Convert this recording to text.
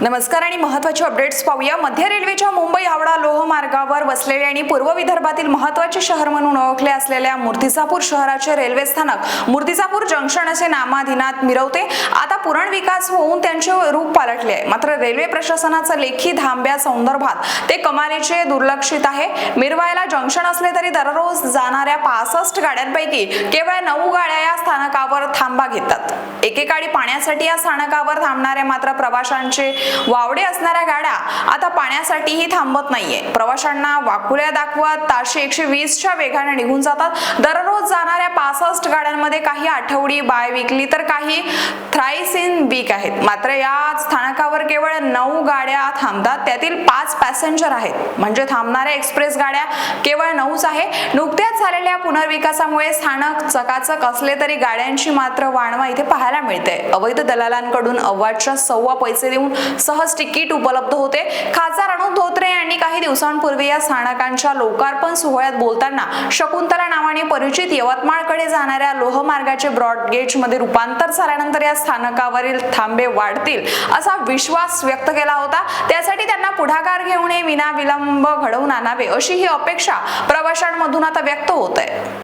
नमस्कार आणि महत्त्वाचे अपडेट्स पाहूया. मध्य रेल्वेच्या मुंबई हावडा लोह मार्गावर वसलेले आणि पूर्व विदर्भातील महत्त्वाचे शहर म्हणून ओळखले असलेल्या मूर्तिजापूर शहराचे रेल्वे स्थानक मूर्तिजापूर जंक्शन असे नामाधीनात मिरवते. आता पुनर्विकास होऊन त्यांचे रूप पालटले आहे. मात्र रेल्वे प्रशासनाचा लेखी धांब्या संदर्भात ते कमालीचे दुर्लक्षित आहे. मिरवायला जंक्शन असले तरी दररोज जाणाऱ्या पासष्ट गाड्यांपैकी केवळ नऊ गाड्या या स्थानकावर थांबा घेतात. एकेकाळी पाण्यासाठी या स्थानकावर थांबणाऱ्या मात्र प्रवाशांचे वावडे असणाऱ्या गाड्या आता पाण्यासाठीही थांबत नाहीये. प्रवाशांना वाकुल्या दाखवत ताशे एकशे वीसच्या वेगाने निघून जातात. दररोज जाणाऱ्या पासष्ट गाड्यांमध्ये काही आठवडी बाय विकली तर काही थ्राईस इन वीक आहेत. मात्र या स्थानकावर केवळ नऊ गाड्या थांबतात. त्यातील पाच पॅसेंजर आहेत. म्हणजे थांबणाऱ्या एक्सप्रेस गाड्या केवळ नऊच आहे नुकत्याच झालेल्या पुनर्विकासामुळे स्थानक चकाचक असले तरी गाड्यांची मात्र वाणवा इथे पाहायला मिळते. अवैध दलालांकडून अव्वाच्या सव्वा पैसे देऊन सहज तिकीट उपलब्ध होते. खासदार अनु धोत्रे काही दिवसांपूर्वी या स्थानकांच्या लोकार्पण सोहळ्यात बोलताना शकुंतला नावाने परिचित यवतमाळकडे जाणाऱ्या लोहमार्गाचे ब्रॉडगेजमध्ये रूपांतर झाल्यानंतर या स्थानकावरील थांबे वाढतील असा विश्वास व्यक्त केला होता. त्यासाठी त्यांना पुढाकार घेऊन हे विनाविलंब घडवून आणावे अशी ही अपेक्षा प्रवाशांमधून आता व्यक्त होत आहे.